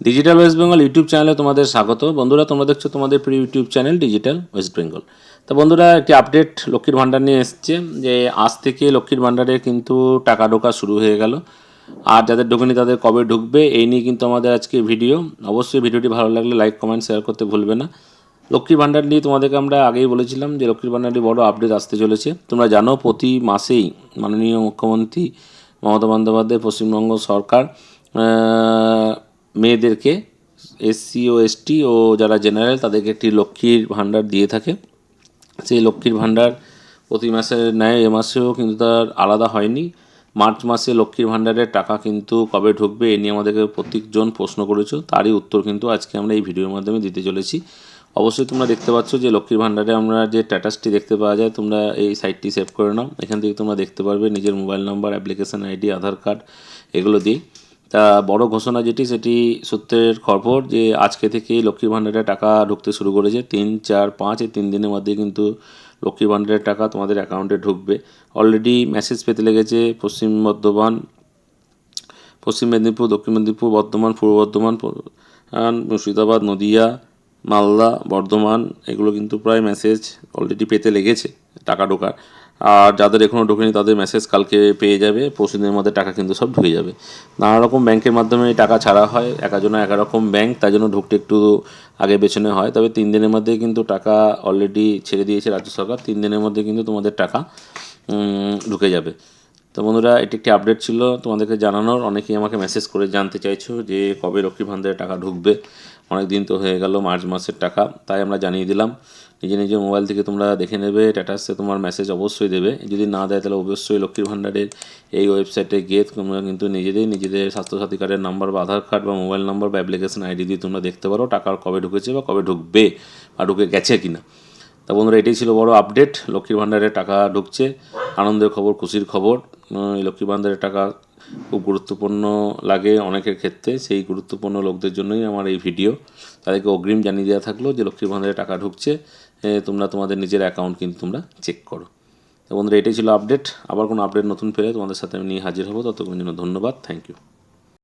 Digital West Bengal YouTube চ্যানেলে তোমাদের স্বাগত। বন্ধুরা, তোমরা দেখছ তোমাদের প্রিয় YouTube channel digital West Bengal তা বন্ধুরা, একটি আপডেট লক্ষ্মীর ভাণ্ডার নিয়ে এসছে যে আজ থেকে লক্ষ্মীর ভাণ্ডারে কিন্তু টাকা ঢোকা শুরু হয়ে গেল। আর যাদের ঢোকেনি তাদের কবে ঢুকবে, এই নিয়ে কিন্তু আমাদের আজকে ভিডিও অবশ্যই ভিডিওটি ভালো লাগলে লাইক কমেন্ট শেয়ার করতে ভুলবে না। লক্ষ্মীর ভাণ্ডার নিয়ে তোমাদেরকে আমরা আগেই বলেছিলাম যে লক্ষ্মীর ভাণ্ডারটি বড় আপডেট আসতে চলেছে। তোমরা জানো, প্রতি মাসেই মাননীয় মুখ্যমন্ত্রী মমতা বন্দ্যোপাধ্যায়, পশ্চিমবঙ্গ সরকার মেয়েদেরকে এসসি ও এসটি ও যারা জেনারেল তাদেরকে একটি লক্ষ্মীর ভাণ্ডার দিয়ে থাকে। সেই লক্ষ্মীর ভাণ্ডার প্রতি মাসে নেয় এ মাসেও কিন্তু তার আলাদা হয়নি। মার্চ মাসে লক্ষ্মীর ভাণ্ডারের টাকা কিন্তু কবে ঢুকবে এ নিয়ে আমাদেরকে প্রত্যেকজন প্রশ্ন করেছ। তারই উত্তর কিন্তু আজকে আমরা এই ভিডিওর মাধ্যমে দিতে চলেছি। অবশ্যই তোমরা দেখতে পাচ্ছ যে লক্ষ্মীর ভাণ্ডারে আমরা যে স্ট্যাটাসটি দেখতে পাওয়া যায়, তোমরা এই সাইটটি সেভ করে নাও। এখান থেকে তোমরা দেখতে পারবে নিজের mobile number application ID Aadhaar card এগুলো দিয়ে তা বড় ঘোষণা যেটি, সেটি সত্যের খবর যে আজকে থেকেই লক্ষ্মীর ভাণ্ডারে টাকা ঢুকতে শুরু করেছে। তিন, চার, পাঁচ, এই তিন দিনের মধ্যে কিন্তু লক্ষ্মীর ভাণ্ডারের টাকা তোমাদের অ্যাকাউন্টে ঢুকবে। অলরেডি মেসেজ পেতে লেগেছে পশ্চিম বর্ধমান, পশ্চিম মেদিনীপুর, দক্ষিণ মেদিনীপুর, বর্ধমান, পূর্ব বর্ধমান মুর্শিদাবাদ, নদিয়া, মালদা, বর্ধমান, এগুলো কিন্তু প্রায় মেসেজ অলরেডি পেতে লেগেছে টাকা ঢোকার। আর যাদের এখনও ঢোকেনি তাদের মেসেজ কালকে পেয়ে যাবে। পরশু দিনের মধ্যে টাকা কিন্তু সব ঢুকে যাবে। নানা রকম ব্যাংকের মাধ্যমে টাকা ছাড়া হয় একাজনে এক রকম ব্যাংক তাই জন্য ঢুকতে একটু আগে পেছনে হয়। তবে তিন দিনের মধ্যে কিন্তু টাকা অলরেডি ছেড়ে দিয়েছে রাজ্য সরকার। তিন দিনের মধ্যে কিন্তু তোমাদের টাকা ঢুকে যাবে। তো বন্ধুরা, এটি একটি আপডেট ছিল তোমাদেরকে জানানোর। অনেকেই আমাকে মেসেজ করে জানতে চাইছো যে কবে লক্ষ্মী ভান্ডারে টাকা ঢুকবে। অনেক দিন তো হয়ে গেল, মার্চ মাসের টাকা, তাই আমরা জানিয়ে দিলাম। নিজে নিজে মোবাইল থেকে তোমরা দেখে নেবে স্ট্যাটাসে তোমার মেসেজ অবশ্যই দেবে। যদি না দেয়, তাহলে অবশ্যই লক্ষ্মীর ভাণ্ডারের এই ওয়েবসাইটে গিয়ে তোমরা কিন্তু নিজেদের নিজেদের স্বাস্থ্যসাথী কার্ডের নাম্বার বা আধার কার্ড বা মোবাইল নাম্বার বা অ্যাপ্লিকেশন আইডি দিয়ে তোমরা দেখতে পারো, টাকা কবে ঢুকেছে বা কবে ঢুকবে বা ঢুকে গেছে কিনা। তা বন্ধুরা, এটাই ছিল বড় আপডেট লক্ষ্মীর ভাণ্ডারে টাকা ঢুকছে। আনন্দের খবর, খুশির খবর। এই লক্ষ্মীর ভাণ্ডারের টাকা খুব গুরুত্বপূর্ণ লাগে অনেকের ক্ষেত্রে। সেই গুরুত্বপূর্ণ লোকদের জন্যই আমার এই ভিডিও তাদেরকে অগ্রিম জানিয়ে দেওয়া থাকল যে লক্ষ্মীর ভাণ্ডারে টাকা ঢুকছে। তোমরা তোমাদের নিজের অ্যাকাউন্ট কিন্তু তোমরা চেক করো। তো বন্ধুরা, এটাই ছিল আপডেট আবার কোনো আপডেট নতুন পেলে তোমাদের সাথে আমি নিয়ে হাজির হব। ততক্ষণ জন্য ধন্যবাদ। Thank you